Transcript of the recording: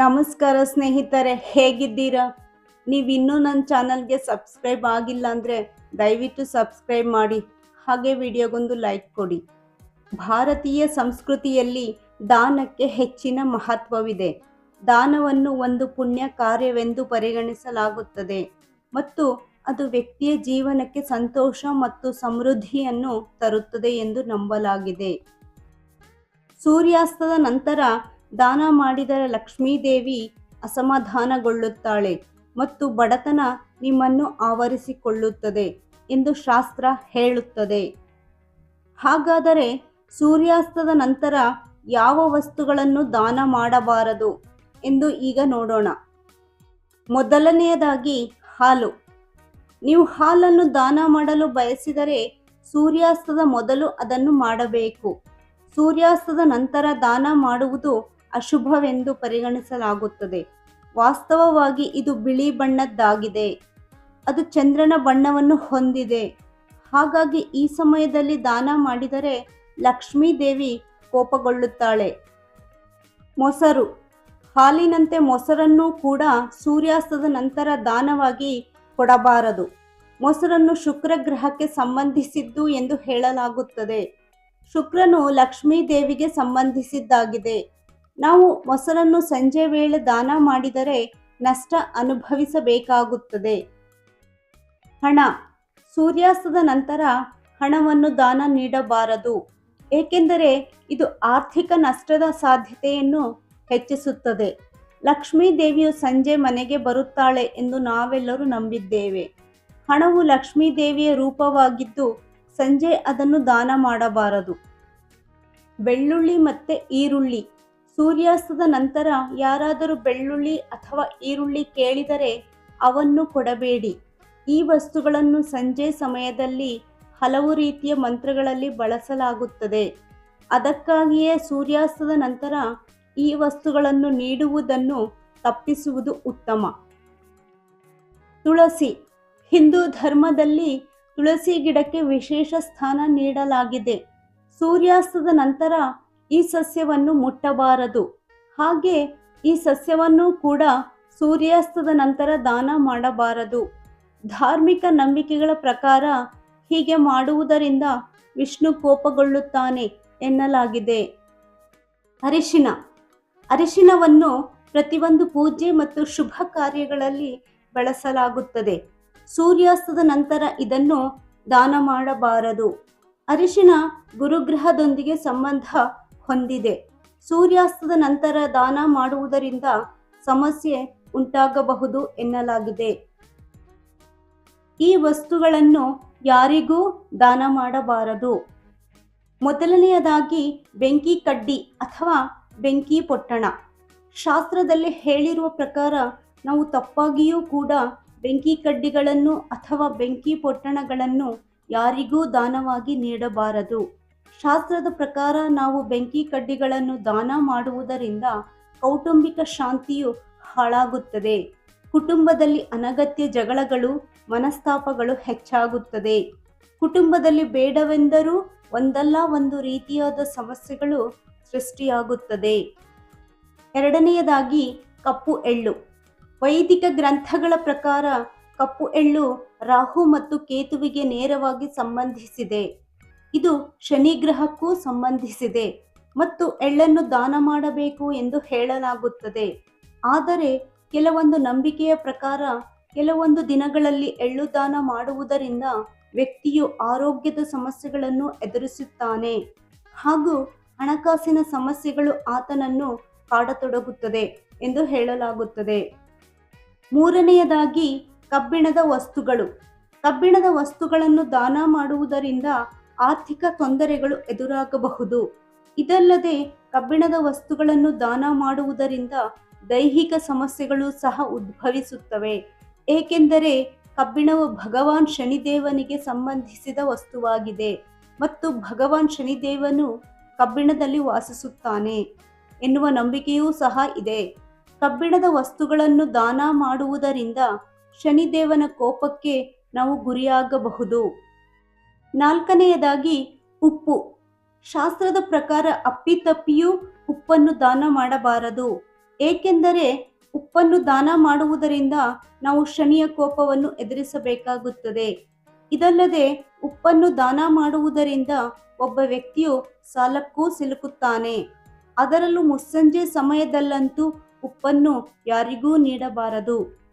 ನಮಸ್ಕಾರ ಸ್ನೇಹಿತರೆ, ಹೇಗಿದ್ದೀರಾ? ನೀವು ಇನ್ನೂ ನನ್ನ ಚಾನಲ್ಗೆ ಸಬ್ಸ್ಕ್ರೈಬ್ ಆಗಿಲ್ಲ ಅಂದರೆ ದಯವಿಟ್ಟು ಸಬ್ಸ್ಕ್ರೈಬ್ ಮಾಡಿ, ಹಾಗೆ ವಿಡಿಯೋಗೊಂದು ಲೈಕ್ ಕೊಡಿ. ಭಾರತೀಯ ಸಂಸ್ಕೃತಿಯಲ್ಲಿ ದಾನಕ್ಕೆ ಹೆಚ್ಚಿನ ಮಹತ್ವವಿದೆ. ದಾನವನ್ನು ಒಂದು ಪುಣ್ಯ ಕಾರ್ಯವೆಂದು ಪರಿಗಣಿಸಲಾಗುತ್ತದೆ ಮತ್ತು ಅದು ವ್ಯಕ್ತಿಯ ಜೀವನಕ್ಕೆ ಸಂತೋಷ ಮತ್ತು ಸಮೃದ್ಧಿಯನ್ನು ತರುತ್ತದೆ ಎಂದು ನಂಬಲಾಗಿದೆ. ಸೂರ್ಯಾಸ್ತದ ನಂತರ ದಾನ ಮಾಡಿದರೆ ಲಕ್ಷ್ಮೀದೇವಿ ಅಸಮಾಧಾನಗೊಳ್ಳುತ್ತಾಳೆ ಮತ್ತು ಬಡತನ ನಿಮ್ಮನ್ನು ಆವರಿಸಿಕೊಳ್ಳುತ್ತದೆ ಎಂದು ಶಾಸ್ತ್ರ ಹೇಳುತ್ತದೆ. ಹಾಗಾದರೆ ಸೂರ್ಯಾಸ್ತದ ನಂತರ ಯಾವ ವಸ್ತುಗಳನ್ನು ದಾನ ಮಾಡಬಾರದು ಎಂದು ಈಗ ನೋಡೋಣ. ಮೊದಲನೆಯದಾಗಿ ಹಾಲು. ನೀವು ಹಾಲನ್ನು ದಾನ ಮಾಡಲು ಬಯಸಿದರೆ ಸೂರ್ಯಾಸ್ತದ ಮೊದಲು ಅದನ್ನು ಮಾಡಬೇಕು. ಸೂರ್ಯಾಸ್ತದ ನಂತರ ದಾನ ಮಾಡುವುದು ಅಶುಭವೆಂದು ಪರಿಗಣಿಸಲಾಗುತ್ತದೆ. ವಾಸ್ತವವಾಗಿ ಇದು ಬಿಳಿ ಬಣ್ಣದ್ದಾಗಿದೆ. ಅದು ಚಂದ್ರನ ಬಣ್ಣವನ್ನು ಹೊಂದಿದೆ. ಹಾಗಾಗಿ ಈ ಸಮಯದಲ್ಲಿ ದಾನ ಮಾಡಿದರೆ ಲಕ್ಷ್ಮೀ ದೇವಿ ಕೋಪಗೊಳ್ಳುತ್ತಾಳೆ. ಮೊಸರು. ಹಾಲಿನಂತೆ ಮೊಸರನ್ನು ಕೂಡ ಸೂರ್ಯಾಸ್ತದ ನಂತರ ದಾನವಾಗಿ ಕೊಡಬಾರದು. ಮೊಸರನ್ನು ಶುಕ್ರ ಗ್ರಹಕ್ಕೆ ಸಂಬಂಧಿಸಿದ್ದು ಎಂದು ಹೇಳಲಾಗುತ್ತದೆ. ಶುಕ್ರನು ಲಕ್ಷ್ಮೀ ದೇವಿಗೆ ಸಂಬಂಧಿಸಿದ್ದಾಗಿದೆ. ನಾವು ಮೊಸರನ್ನು ಸಂಜೆ ವೇಳೆ ದಾನ ಮಾಡಿದರೆ ನಷ್ಟ ಅನುಭವಿಸಬೇಕಾಗುತ್ತದೆ. ಹಣ. ಸೂರ್ಯಾಸ್ತದ ನಂತರ ಹಣವನ್ನು ದಾನ ನೀಡಬಾರದು. ಏಕೆಂದರೆ ಇದು ಆರ್ಥಿಕ ನಷ್ಟದ ಸಾಧ್ಯತೆಯನ್ನು ಹೆಚ್ಚಿಸುತ್ತದೆ. ಲಕ್ಷ್ಮೀ ದೇವಿಯು ಸಂಜೆ ಮನೆಗೆ ಬರುತ್ತಾಳೆ ಎಂದು ನಾವೆಲ್ಲರೂ ನಂಬಿದ್ದೇವೆ. ಹಣವು ಲಕ್ಷ್ಮೀ ದೇವಿಯ ರೂಪವಾಗಿದ್ದು ಸಂಜೆ ಅದನ್ನು ದಾನ ಮಾಡಬಾರದು. ಬೆಳ್ಳುಳ್ಳಿ ಮತ್ತು ಈರುಳ್ಳಿ. ಸೂರ್ಯಾಸ್ತದ ನಂತರ ಯಾರಾದರೂ ಬೆಳ್ಳುಳ್ಳಿ ಅಥವಾ ಈರುಳ್ಳಿ ಕೇಳಿದರೆ ಅವನ್ನು ಕೊಡಬೇಡಿ. ಈ ವಸ್ತುಗಳನ್ನು ಸಂಜೆ ಸಮಯದಲ್ಲಿ ಹಲವು ರೀತಿಯ ಮಂತ್ರಗಳಲ್ಲಿ ಬಳಸಲಾಗುತ್ತದೆ. ಅದಕ್ಕಾಗಿಯೇ ಸೂರ್ಯಾಸ್ತದ ನಂತರ ಈ ವಸ್ತುಗಳನ್ನು ನೀಡುವುದನ್ನು ತಪ್ಪಿಸುವುದು ಉತ್ತಮ. ತುಳಸಿ. ಹಿಂದೂ ಧರ್ಮದಲ್ಲಿ ತುಳಸಿ ಗಿಡಕ್ಕೆ ವಿಶೇಷ ಸ್ಥಾನ ನೀಡಲಾಗಿದೆ. ಸೂರ್ಯಾಸ್ತದ ನಂತರ ಈ ಸಸ್ಯವನ್ನು ಮುಟ್ಟಬಾರದು. ಹಾಗೆ ಈ ಸಸ್ಯವನ್ನು ಕೂಡ ಸೂರ್ಯಾಸ್ತದ ನಂತರ ದಾನ ಮಾಡಬಾರದು. ಧಾರ್ಮಿಕ ನಂಬಿಕೆಗಳ ಪ್ರಕಾರ ಹೀಗೆ ಮಾಡುವುದರಿಂದ ವಿಷ್ಣು ಕೋಪಗೊಳ್ಳುತ್ತಾನೆ ಎನ್ನಲಾಗಿದೆ. ಅರಿಶಿನ. ಅರಿಶಿನವನ್ನು ಪ್ರತಿಯೊಂದು ಪೂಜೆ ಮತ್ತು ಶುಭ ಕಾರ್ಯಗಳಲ್ಲಿ ಬಳಸಲಾಗುತ್ತದೆ. ಸೂರ್ಯಾಸ್ತದ ನಂತರ ಇದನ್ನು ದಾನ ಮಾಡಬಾರದು. ಅರಿಶಿನ ಗುರುಗ್ರಹದೊಂದಿಗೆ ಸಂಬಂಧ ಹೊಂದಿದೆ. ಸೂರ್ಯಾಸ್ತದ ನಂತರ ದಾನ ಮಾಡುವುದರಿಂದ ಸಮಸ್ಯೆ ಉಂಟಾಗಬಹುದು ಎನ್ನಲಾಗಿದೆ. ಈ ವಸ್ತುಗಳನ್ನು ಯಾರಿಗೂ ದಾನ ಮಾಡಬಾರದು. ಮೊದಲನೆಯದಾಗಿ ಬೆಂಕಿ ಕಡ್ಡಿ ಅಥವಾ ಬೆಂಕಿ ಪೊಟ್ಟಣ. ಶಾಸ್ತ್ರದಲ್ಲಿ ಹೇಳಿರುವ ಪ್ರಕಾರ ನಾವು ತಪ್ಪಾಗಿಯೂ ಕೂಡ ಬೆಂಕಿ ಕಡ್ಡಿಗಳನ್ನು ಅಥವಾ ಬೆಂಕಿ ಪೊಟ್ಟಣಗಳನ್ನು ಯಾರಿಗೂ ದಾನವಾಗಿ ನೀಡಬಾರದು. ಶಾಸ್ತ್ರದ ಪ್ರಕಾರ ನಾವು ಬೆಂಕಿ ಕಡ್ಡಿಗಳನ್ನು ದಾನ ಮಾಡುವುದರಿಂದ ಕೌಟುಂಬಿಕ ಶಾಂತಿಯು ಹಾಳಾಗುತ್ತದೆ. ಕುಟುಂಬದಲ್ಲಿ ಅನಗತ್ಯ ಜಗಳಗಳು, ಮನಸ್ತಾಪಗಳು ಹೆಚ್ಚಾಗುತ್ತದೆ. ಕುಟುಂಬದಲ್ಲಿ ಬೇಡವೆಂದರೂ ಒಂದಲ್ಲ ಒಂದು ರೀತಿಯಾದ ಸಮಸ್ಯೆಗಳು ಸೃಷ್ಟಿಯಾಗುತ್ತದೆ. ಎರಡನೆಯದಾಗಿ ಕಪ್ಪು ಎಳ್ಳು. ವೈದಿಕ ಗ್ರಂಥಗಳ ಪ್ರಕಾರ ಕಪ್ಪು ಎಳ್ಳು ರಾಹು ಮತ್ತು ಕೇತುವಿಗೆ ನೇರವಾಗಿ ಸಂಬಂಧಿಸಿದೆ. ಇದು ಶನಿ ಗ್ರಹಕ್ಕೂ ಸಂಬಂಧಿಸಿದೆ ಮತ್ತು ಎಳ್ಳನ್ನು ದಾನ ಮಾಡಬೇಕು ಎಂದು ಹೇಳಲಾಗುತ್ತದೆ. ಆದರೆ ಕೆಲವೊಂದು ನಂಬಿಕೆಯ ಪ್ರಕಾರ ಕೆಲವೊಂದು ದಿನಗಳಲ್ಲಿ ಎಳ್ಳು ದಾನ ಮಾಡುವುದರಿಂದ ವ್ಯಕ್ತಿಯು ಆರೋಗ್ಯದ ಸಮಸ್ಯೆಗಳನ್ನು ಎದುರಿಸುತ್ತಾನೆ. ಹಾಗೂ ಹಣಕಾಸಿನ ಸಮಸ್ಯೆಗಳು ಆತನನ್ನು ಕಾಡತೊಡಗುತ್ತದೆ ಎಂದು ಹೇಳಲಾಗುತ್ತದೆ. ಮೂರನೆಯದಾಗಿ ಕಬ್ಬಿಣದ ವಸ್ತುಗಳು. ಕಬ್ಬಿಣದ ವಸ್ತುಗಳನ್ನು ದಾನ ಮಾಡುವುದರಿಂದ ಆರ್ಥಿಕ ತೊಂದರೆಗಳು ಎದುರಾಗಬಹುದು. ಇದಲ್ಲದೆ ಕಬ್ಬಿಣದ ವಸ್ತುಗಳನ್ನು ದಾನ ಮಾಡುವುದರಿಂದ ದೈಹಿಕ ಸಮಸ್ಯೆಗಳು ಸಹ ಉದ್ಭವಿಸುತ್ತವೆ. ಏಕೆಂದರೆ ಕಬ್ಬಿಣವು ಭಗವಾನ್ ಶನಿದೇವನಿಗೆ ಸಂಬಂಧಿಸಿದ ವಸ್ತುವಾಗಿದೆ ಮತ್ತು ಭಗವಾನ್ ಶನಿದೇವನು ಕಬ್ಬಿಣದಲ್ಲಿ ವಾಸಿಸುತ್ತಾನೆ ಎನ್ನುವ ನಂಬಿಕೆಯೂ ಸಹ ಇದೆ. ಕಬ್ಬಿಣದ ವಸ್ತುಗಳನ್ನು ದಾನ ಮಾಡುವುದರಿಂದ ಶನಿದೇವನ ಕೋಪಕ್ಕೆ ನಾವು ಗುರಿಯಾಗಬಹುದು. ನಾಲ್ಕನೆಯದಾಗಿ ಉಪ್ಪು. ಶಾಸ್ತ್ರದ ಪ್ರಕಾರ ಅಪ್ಪಿತಪ್ಪಿಯೂ ಉಪ್ಪನ್ನು ದಾನ ಮಾಡಬಾರದು. ಏಕೆಂದರೆ ಉಪ್ಪನ್ನು ದಾನ ಮಾಡುವುದರಿಂದ ನಾವು ಶನಿಯ ಕೋಪವನ್ನು ಎದುರಿಸಬೇಕಾಗುತ್ತದೆ. ಇದಲ್ಲದೆ ಉಪ್ಪನ್ನು ದಾನ ಮಾಡುವುದರಿಂದ ಒಬ್ಬ ವ್ಯಕ್ತಿಯು ಸಾಲಕ್ಕೂ ಸಿಲುಕುತ್ತಾನೆ. ಅದರಲ್ಲೂ ಮುಸ್ಸಂಜೆ ಸಮಯದಲ್ಲಂತೂ ಉಪ್ಪನ್ನು ಯಾರಿಗೂ ನೀಡಬಾರದು.